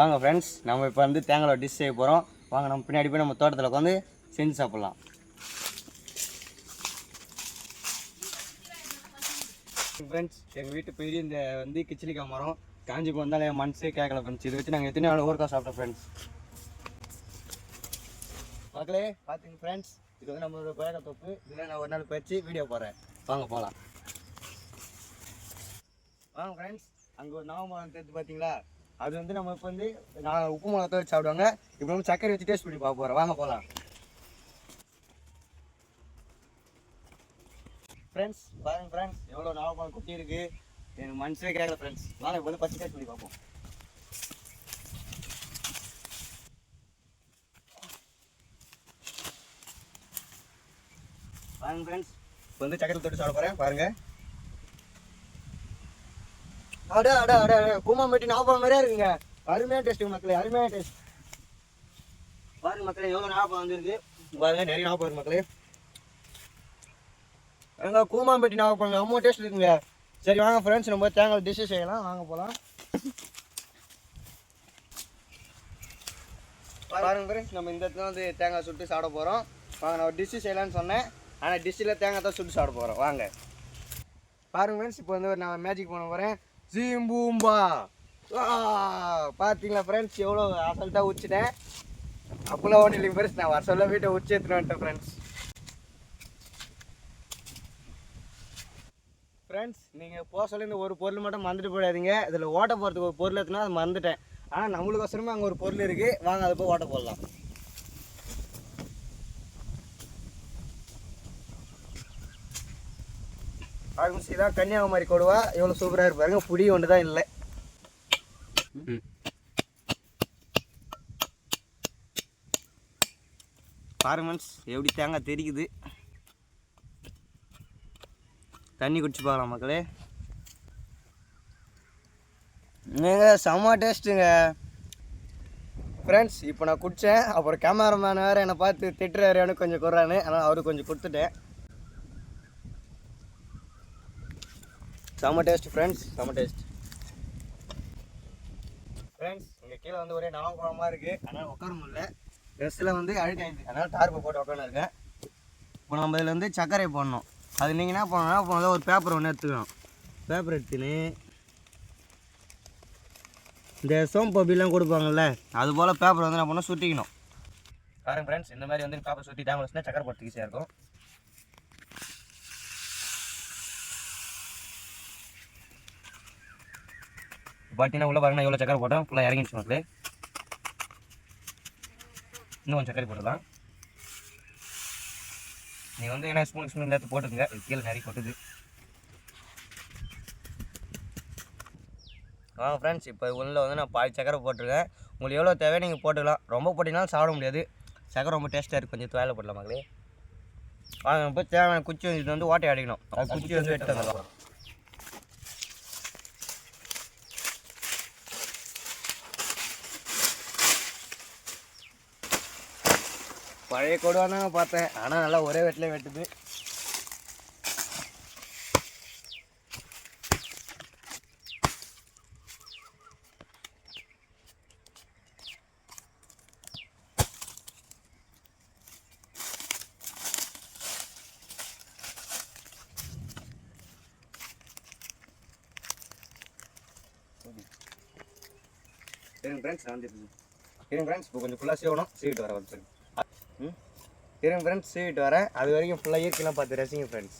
வாங்க ஃப்ரெண்ட்ஸ் நம்ம இப்போ வந்து தேங்காய் டிஷ் செய்ய போகிறோம் வாங்க நம்ம பின்னாடி போய் நம்ம தோட்டத்தில் உட்காந்து செஞ்சு சாப்பிட்லாம். ஃப்ரெண்ட்ஸ் எங்கள் வீட்டு பெரிய இந்த வந்து கிச்சிலிக்காய் மரம் காஞ்சி போனால் என் மனசே கேட்கல ஃப்ரெண்ட்ஸ் இதை வச்சு நாங்கள் எத்தனை நாள் ஊருக்கா சாப்பிட்டோம் ஃப்ரெண்ட்ஸ் மக்களே பார்த்துங்க ஃப்ரெண்ட்ஸ் இது வந்து நம்மளோட கொயக்கா தொப்பு. இதில் நான் ஒரு நாள் பயிற்சி வீடியோ போடுறேன். வாங்க போகலாம் வாங்க ஃப்ரெண்ட்ஸ் அங்கே ஒரு நவமரம் தெரிஞ்சு பார்த்தீங்களா அது வந்து நம்ம இப்போ வந்து நான் உப்பு மிளகா வச்சு சாப்பிடுவாங்க. இப்போ வந்து சக்கரை வச்சு டேஸ்ட் பண்ணி பார்க்க போகிறோம் வாங்க போகலாம் ஃப்ரெண்ட்ஸ் பாருங்க ஃப்ரெண்ட்ஸ் எவ்வளோ நவமரம் குட்டி இருக்கு. எனக்கு மனசே கேட்கல ஃப்ரெண்ட்ஸ் வாங்க இப்போ வந்து பச்சை டேஸ்ட் பண்ணி பார்ப்போம். பாருங்க ஃப்ரெண்ட்ஸ் இப்போ வந்து சக்கரை தொட்டு சாப்பிட போகிறேன் பாருங்கள் அட அட அட அட மட்டி ஞாபகம் மாதிரியே இருக்குங்க. அருமையான டேஸ்ட் மக்களே அருமையான டேஸ்ட் பாருங்க மக்களே எவ்வளோ ஞாபகம் வந்துருக்கு. பாருங்க நிறைய ஞாபகம் நாகப்பழம் மக்களே. எங்க கூமாம்பட்டி ஞாபகம் ரொம்ப டேஸ்ட் இருக்குங்க. சரி வாங்க ஃப்ரெண்ட்ஸ் நம்ம தேங்காய் டிஷ்ஷு செய்யலாம். வாங்க போகலாம் பாருங்க ஃப்ரெண்ட்ஸ் நம்ம இந்த இடத்துல வந்து தேங்காய் சுட்டு சாப்பிட போகிறோம் வாங்க நான் டிஷ்ஷு செய்யலாம்னு சொன்னேன். ஆனால் டிஷ்ஷில் தேங்காய் தான் சுட்டு சாப்பிட போகிறோம் வாங்க. பாருங்க ஃப்ரெண்ட்ஸ் இப்போ வந்து நான் மேஜிக் பண்ண போகிறேன் ஜீம்பூம்பா பார்த்தீங்களா ஃப்ரெண்ட்ஸ் எவ்வளோ அசல்ட்டாக உச்சிட்டேன். அப்போலாம் ஒன்றும் இல்லைங்க ஃப்ரெண்ட்ஸ் நான் வர சொல்ல வீட்டை உச்சி எடுத்துட்டு வந்துட்டேன் ஃப்ரெண்ட்ஸ் ஃப்ரெண்ட்ஸ் நீங்கள் போக சொல்லி இந்த ஒரு பொருள் மட்டும் மறந்துட்டு போயிடாதீங்க. இதில் ஓட்ட போகிறதுக்கு ஒரு பொருள் எடுத்துனா அது மறந்துட்டேன். ஆனால் நம்மளுக்கு அவசரமே அங்கே ஒரு பொருள் இருக்குது வாங்க அதை போய் ஓட்ட போடலாம். ஆல்மோஸ்ட் இதான் கன்னியாகுமரி கொடுவா. எவ்வளோ சூப்பராக இருப்பாருங்க புடி ஒன்று தான் இல்லை. பாருங்க எப்படி தேங்காய் தெரிக்குது தண்ணி குடிச்சு பார்க்கலாம் மக்களே. நீங்க செம்ம டேஸ்ட்டுங்க ஃப்ரெண்ட்ஸ் இப்போ நான் குடித்தேன் அப்புறம் கேமராமேன் வேறு என்னை பார்த்து திட்டுறாருன்னு கொஞ்சம் குறான்னு ஆனால் அவருக்கு கொஞ்சம் கொடுத்துட்டேன். செம டேஸ்ட் ஃப்ரெண்ட்ஸ் செம டேஸ்ட் ஃப்ரெண்ட்ஸ் இங்கே கீழே வந்து ஒரே நவங்குழமா இருக்குது அதனால் உட்கார முடியல. ட்ரெஸ்ஸில் வந்து அழுக்காயிடுது அதனால் டார்ப்பு போட்டு உட்காந்துருக்கேன் இப்போ நம்ம இதில் வந்து சர்க்கரை போடணும். அது நீங்கள் என்ன பண்ணணும்னா இப்போ வந்து ஒரு பேப்பர் ஒன்று எடுத்துக்கணும் பேப்பர் எடுத்துன்னு இந்த சோம்பு அப்படிலாம் கொடுப்பாங்கல்ல அது போல் பேப்பர் வந்து என்ன பண்ணணும் சுட்டிக்கணும். பாருங்க ஃப்ரெண்ட்ஸ் இந்த மாதிரி வந்து பேப்பர் சுட்டிட்டாங்க வச்சுன்னா சக்கரை போட்டு ஈஸியாக பார்த்தீங்கன்னா உள்ள பாருங்கன்னா எவ்வளோ சக்கரை போட்டோம் ஃபுல்லாக இறங்கிடுச்சு மக்களே. இன்னும் கொஞ்சம் சக்கரை போட்டுடலாம் நீங்கள் வந்து என்ன ஸ்பூன் ஸ்பூன் எடுத்து போட்டுங்க இது கீழே நிறைய கொட்டுது வாங்க ஃப்ரெண்ட்ஸ் இப்போ உள்ள வந்து நான் பாதி சக்கரை போட்டிருக்கேன். உங்களுக்கு எவ்வளோ தேவையோ நீங்கள் போட்டுக்கலாம். ரொம்ப போட்டிங்கனாலும் சாப்பிட முடியாது. சக்கரை ரொம்ப டேஸ்ட்டாக இருக்குது கொஞ்சம் வேலை போடலாம் மக்களே. வாங்க இப்போ தேவையான குச்சி வந்து இது வந்து ஓட்டை அடிக்கணும். அது குச்சி வந்து எடுத்து வந்துடலாம் பழைய கொடுவானா பார்த்தேன். ஆனால் நல்லா ஒரே வெட்டில் வெட்டுது. இருங்க ஃப்ரெண்ட்ஸ் நான் வந்துருக்கேன் சரிங்க ஃப்ரெண்ட்ஸ் இப்போ கொஞ்சம் ஃபுல்லாக சேவணும் சீவிட்டு வர வந்து சரிங்க ஃப்ரெண்ட்ஸ் சீவிட்டு வரேன். அது வரைக்கும் ஃபுல்லாக இயற்கையெல்லாம் பார்த்து ரசிங்க ஃப்ரெண்ட்ஸ்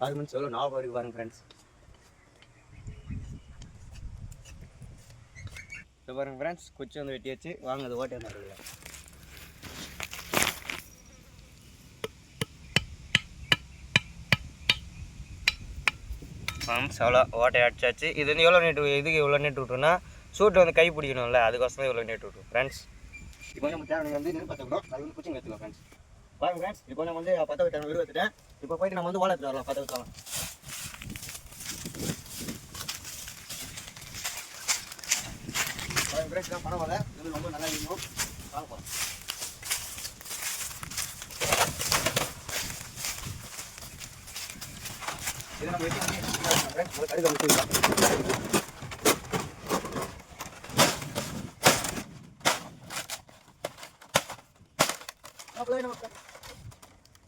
ஆறு மணி சொல்ல ஞாபகம் பாருங்க ஃப்ரெண்ட்ஸ் இப்போ பாருங்க ஃப்ரெண்ட்ஸ் குச்சி வந்து வெட்டியாச்சு. வாங்க அது ஓட்டை வந்து ஃபார்ம்ஸ் அவ்வளோ ஓட்டை அடிச்சாச்சு. இது வந்து எவ்வளோ நீட்டு இதுக்கு எவ்வளோ நீட்டு விட்டுருன்னா சூட்டை வந்து கை பிடிக்கணும்ல அதுக்கோசம் எவ்வளோ இவ்வளோ விட்டுரும் ஃப்ரெண்ட்ஸ் இப்போ நம்ம தேவை வந்து நின்று பற்ற அது வந்து குச்சிங்க எடுத்துக்கலாம் ஃப்ரெண்ட்ஸ் பாருங்க ஃப்ரெண்ட்ஸ் இப்போ நம்ம வந்து பற்ற வைக்கிறோம் விரு வச்சுட்டேன் இப்போ போயிட்டு நம்ம வந்து ஓலை எடுத்துட்டு வரலாம் பற்ற வச்சலாம் பாருங்க ஃப்ரெண்ட்ஸ் தான் பணம் இது ரொம்ப நல்லா இருக்கும். பார்க்கலாம் போகலாம் இதை நம்ம வெட்டி வெட்டி வச்சுக்கலாம்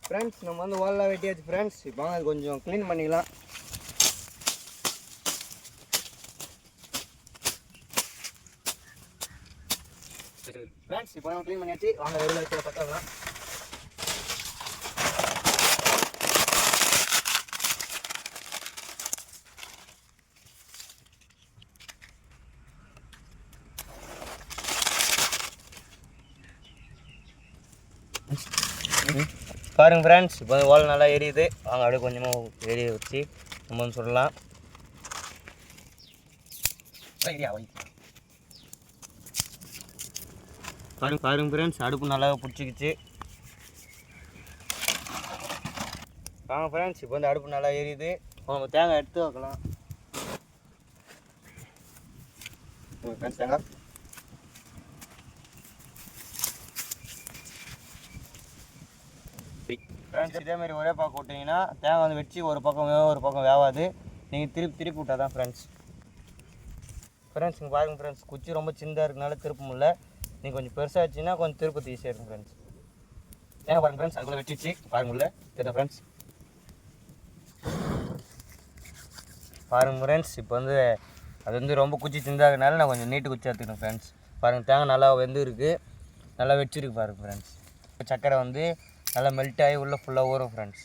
ஃப்ரெண்ட்ஸ் நம்ம வந்து ஓலெலாம் வெட்டியாச்சு. ஃப்ரெண்ட்ஸ் இப்போ அது கொஞ்சம் க்ளீன் பண்ணிக்கலாம். ஃப்ரெண்ட்ஸ் இப்போ நம்ம க்ளீன் பண்ணியாச்சு. வாங்க வெளியில் வச்சு பற்றலாம் பாருங்க ஃப்ரெண்ட்ஸ் இப்போ ஓல் நல்லா எரியுது. வாங்க அப்படியே கொஞ்சமாக எரிய வச்சு நம்ம வந்து சொல்லலாம் பாருங்க பாருங்க ஃப்ரெண்ட்ஸ் அடுப்பு நல்லா பிடிச்சிக்கிச்சு. வாங்க ஃப்ரெண்ட்ஸ் இப்போ வந்து அடுப்பு நல்லா எரியுது. நம்ம தேங்காய் எடுத்து வைக்கலாம். தேங்காய். ஃப்ரெண்ட்ஸ் இதே மாதிரி ஒரே பக்கம் விட்டிங்கன்னா தேங்காய் வந்து வச்சு ஒரு பக்கம் வேக ஒரு பக்கம் வேவாது. நீங்கள் திருப்பி திருப்பி விட்டா தான் ஃப்ரெண்ட்ஸ் ஃப்ரெண்ட்ஸ் இங்கே பாருங்க ஃப்ரெண்ட்ஸ் குச்சி ரொம்ப சின்னதாக இருக்கனால திருப்ப முடியல. நீங்கள் கொஞ்சம் பெருசாக வச்சுன்னா கொஞ்சம் திருப்பத்தி ஈஸியாக இருக்கும் ஃப்ரெண்ட்ஸ் தேங்காய் பாருங்கள் ஃப்ரெண்ட்ஸ் அதுக்குள்ளே வச்சிச்சு பாருங்க உள்ள. ஃப்ரெண்ட்ஸ் பாருங்கள் ஃப்ரெண்ட்ஸ் இப்போ வந்து அது வந்து ரொம்ப குச்சி சின்னதாகனால நான் கொஞ்சம் நீட்டு குச்சி எடுத்துக்கணும் ஃப்ரெண்ட்ஸ் பாருங்கள் தேங்காய் நல்லா வெந்து இருக்குது நல்லா வச்சிருக்கு பாருங்கள் ஃப்ரெண்ட்ஸ் சக்கரை வந்து நல்லா மெல்ட் ஆகி உள்ளே ஃபுல்லாக ஊறும் ஃப்ரெண்ட்ஸ்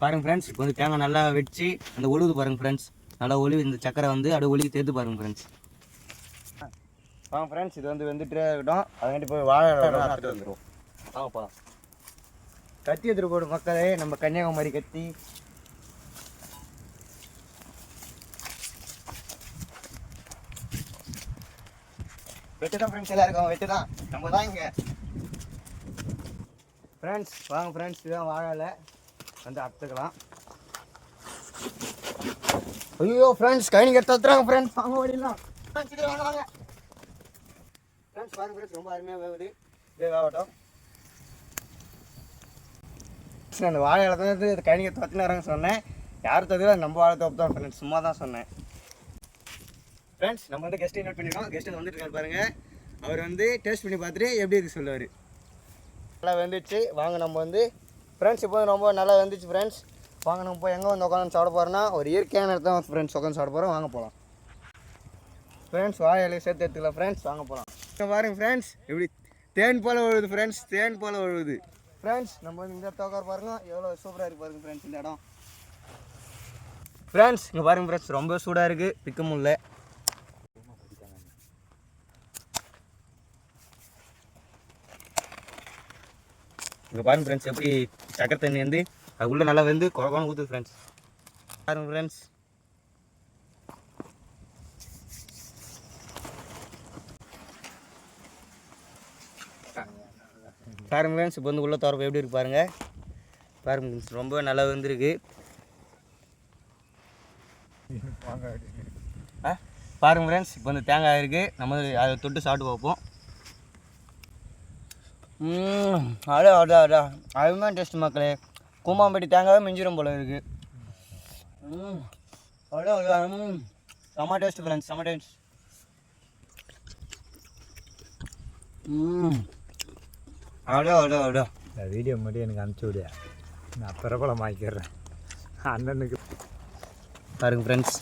பாருங்க ஃப்ரெண்ட்ஸ் இப்போ வந்து தேங்காய் நல்லா வச்சு அந்த ஒழுகுது பாருங்க ஃப்ரெண்ட்ஸ் நல்லா ஒளி இந்த சக்கரை வந்து அப்படியே ஒளி தேர்த்து பாருங்க ஃப்ரெண்ட்ஸ் வாங்க ஃப்ரெண்ட்ஸ் இது வந்து வெந்துட்டே இருக்கட்டும். அதுக்காண்டி போய் வாழை எடுத்துட்டு வந்துடும் வாங்க போகலாம் கத்தி எடுத்துட்டு போடும் மக்களே. நம்ம கன்னியாகுமரி கத்தி. வெட்டு தான் ஃப்ரெண்ட்ஸ் எல்லாம் இருக்கோம் வெட்டு தான் நம்ம தான் இங்கே. ஃப்ரெண்ட்ஸ் வாங்க ஃப்ரெண்ட்ஸ் இதான் வாழலை. வந்து அறுத்துக்கலாம். ஐயோ ஃப்ரெண்ட்ஸ் கைனிங்க எடுத்து வந்துடுறாங்க ஃப்ரெண்ட்ஸ் வாங்க ஓடிடலாம். ஃப்ரெண்ட்ஸ் இது வாங்க வாங்க. ஃப்ரெண்ட்ஸ் பாருங்க ஃப்ரெண்ட்ஸ் ரொம்ப அருமையாக வேகுது இதே வேகட்டும் அந்த வாழை இலை தான் இது கைனிங்க தத்துனாரங்க சொன்னேன். யார் தவிர நம்ம வாழை தோப்பு தான் ஃப்ரெண்ட்ஸ் சும்மா தான் சொன்னேன். ஃப்ரெண்ட்ஸ் நம்ம வந்து கெஸ்ட் இன்வைட் பண்ணியிருக்கோம் கெஸ்ட் வந்துட்டு இருக்காரு பாருங்க. அவர் வந்து டேஸ்ட் பண்ணி பார்த்துட்டு எப்படி இருக்கு சொல்லுவார். நல்லா வெந்துச்சு. வாங்க நம்ம வந்து ஃப்ரெண்ட்ஸ் இப்போ வந்து ரொம்ப நல்லா வெந்துச்சு ஃப்ரெண்ட்ஸ் வாங்க நம்ம போய் எங்கே வந்து உட்காந்து சாப்பிட போகிறோன்னா ஒரு இயற்கையான இடத்துல தான் ஃப்ரெண்ட்ஸ் உட்காந்து சாப்பிட போகிறோம் வாங்க போகலாம் ஃப்ரெண்ட்ஸ் வாழை சேர்த்து எடுத்துக்கலாம். ஃப்ரெண்ட்ஸ் வாங்க போகலாம் இப்போ பாருங்க ஃப்ரெண்ட்ஸ் இப்படி தேன் போல் ஒழுகுது ஃப்ரெண்ட்ஸ் தேன் போல் ஒழுகுது ஃப்ரெண்ட்ஸ் நம்ம வந்து இந்த இடத்த உட்கார பாருங்க. எவ்வளோ சூப்பராக இருக்குது பாருங்கள் ஃப்ரெண்ட்ஸ் இந்த இடம். ஃப்ரெண்ட்ஸ் இங்கே பாருங்க ஃப்ரெண்ட்ஸ் ரொம்ப சூடாக இருக்குது பிக்க முடியல. இங்கே பாருங்க ஃப்ரெண்ட்ஸ் எப்படி சக்கரை தண்ணி வந்து அதுக்குள்ளே நல்லா வந்து குழக்கான ஊற்றுது ஃப்ரெண்ட்ஸ் பாருங்க ஃப்ரெண்ட்ஸ் பாருங்க ஃப்ரெண்ட்ஸ் இப்போ வந்து உள்ள திறப்பு எப்படி இருக்கு பாருங்க. பாருங்க ஃப்ரெண்ட்ஸ் ரொம்ப நல்லா வந்துருக்கு. ஆ? பாருங்க ஃப்ரெண்ட்ஸ் இப்போ வந்து தேங்காய் இருக்குது நம்ம அதை தொட்டு சாப்பிட்டு பார்ப்போம். அடா அடா அடா. அதுதான் டேஸ்ட் மக்களே. கூமாம்பட்டி தேங்காவே மிஞ்சிரும் போல இருக்கு. ம் அடா அடா. செம்ம டேஸ்ட் ஃப்ரெண்ட்ஸ் செம்ம டேஸ்ட். ம் அடா அடா அடா. இந்த வீடியோ மட்டும் எனக்கு அனுப்பிச்சி விடு. நான் பிரபலம் ஆக்கிடுறேன். அண்ணனுக்கு. பாருங்க ஃப்ரெண்ட்ஸ்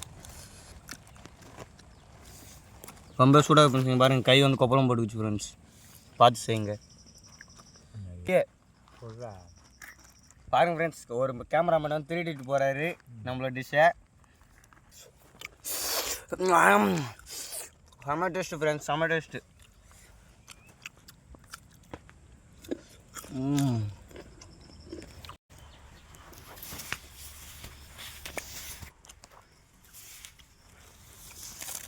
ரொம்ப சூடாக ஃப்ரெண்ட்ஸ் பாருங்க கை வந்து கொப்பளம் போட்டுக்குச்சு ஃப்ரெண்ட்ஸ் பார்த்து செய்யுங்க. ஓகே. பாருங்க ஃப்ரெண்ட்ஸ் ஒரு கேமராமேன் வந்து திருடிட்டு போகிறாரு நம்மளோட டிஷ்ஷை செம்ம டேஸ்ட்டு ஃப்ரெண்ட்ஸ் செம்ம டேஸ்ட்டு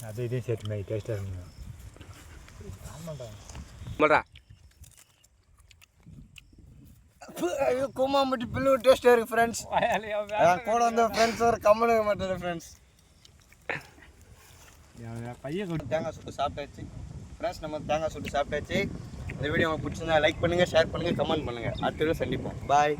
அது இதையும் சேர்த்து மாதிரி டேஸ்ட்டாக இருக்குங்க ஆமாண்டா பண்ணுறா ஐயோ கூமாம்பட்டி பில்லு டேஸ்ட்டாக இருக்குது ஃப்ரெண்ட்ஸ் அதான் கூட வந்து ஃப்ரெண்ட்ஸ் ஒரு கம்மன் மாட்டேன் ஃப்ரெண்ட்ஸ் பையன் கொடு தேங்காய் சுட்டு சாப்பிட்டாச்சு. ஃப்ரெண்ட்ஸ் நம்ம தேங்காய் சுட்டு சாப்பிட்டாச்சு. இந்த வீடியோ உங்களுக்கு பிடிச்சிருந்தா லைக் பண்ணுங்கள் ஷேர் பண்ணுங்கள் கமெண்ட் பண்ணுங்கள் அடுத்த வீடியோ சந்திப்போம். பாய்